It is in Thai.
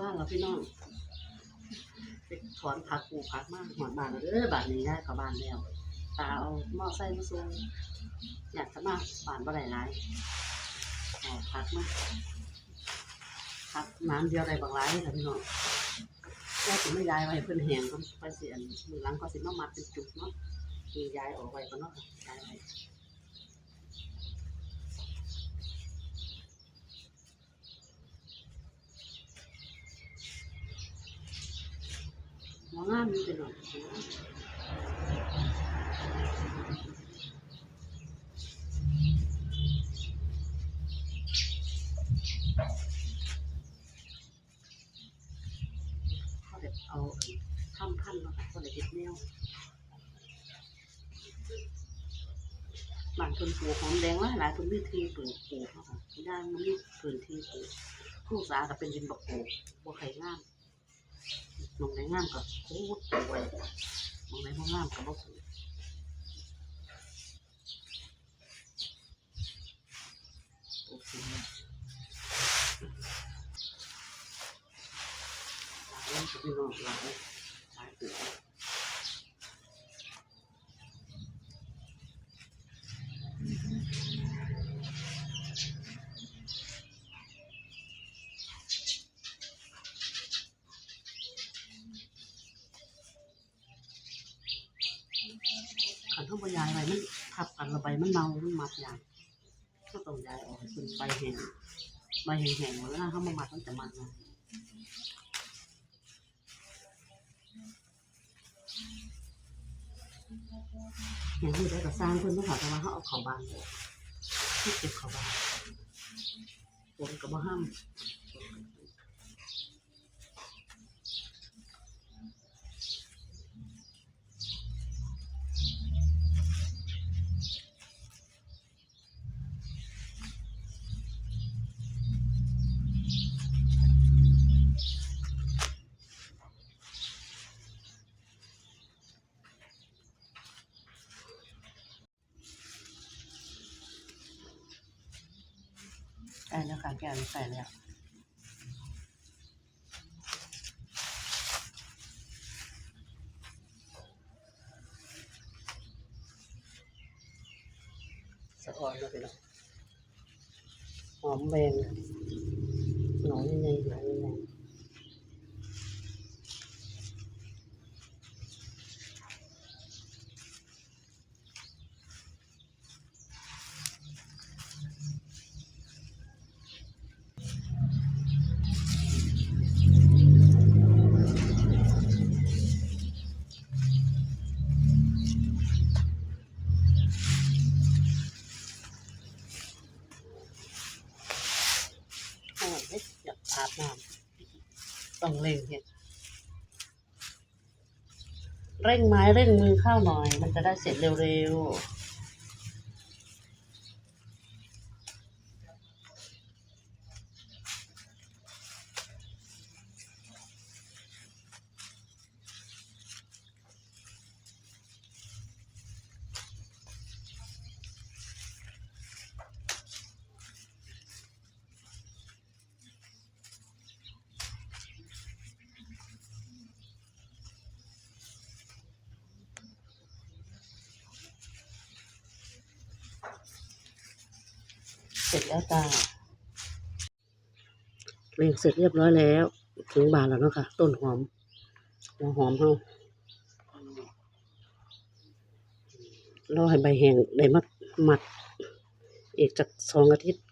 บ้านเราพี่น้องถอนผักปลูกผักมากหอดบานเด้อบานนี้ได้กับบานแล้วตาเอาหม้อไส้มาส่งอยากจะมาบานบ่ได้หลายเอาผักมาผักน้ำเดียวได้บางหลายเลยค่ะพี่น้องแค่ถึงไม่ย้ายไว้เพิ่นแหงก็ไปเสียนมือหลังก็สิมามัดเป็นจุกเนาะมีย้ายออกไว้ก็เนาะย้ายไว้ หมองามนี่เป็นหน่อยเขาเด็เอาทำพันมาเขาเด็ดเฮ็ดแนวบ้านเพิ่นปลูกหอมแดงหลาหลายเพิ่นมีที่ปลูกปลูกเนาะค่ะย่างมันมีพื้นที่ปลูกผู้สาก็เป็นดินบักปลูกบ่ไข่งาม มองในงามกับโคตรสวยมองในบ่งามกับบ่สวยโอเคหลายเรื่องพี่น้องหลายหลายตัว ขันเท่าใบยายไว้มันทับกันระใบมันเน่ามันมัดอย่างก็ต้องย้ายออกเป็นใบแห้งใบแห้งๆหมดแล้วนะเขามามัดมันจะมันนะอย่างที่ได้ก็สร้างเพิ่นต้องหาแต่ว่าเขาเอาเขาบานเลยที่เก็บเขาบานฝนก็บ่ห้าม ใส่แล้วค่ะแก้วนี้ใส่แล้วสะอ่อนแล้วไปแล้วหอมแบงหนองยังไงากอาบน้ำต้องเร่งเนี่ยเร่งไม้เร่งมือเข้าหน่อย มันจะได้เสร็จเร็วๆ เสร็จแล้วจ้าเรียงเสร็จเรียบร้อยแล้ว ถึงบานแล้วเนาะค่ะ ต้นหอมหัวหอมเฮารอให้ใบแห้งได้มัดมัด อีกจากสองอาทิตย์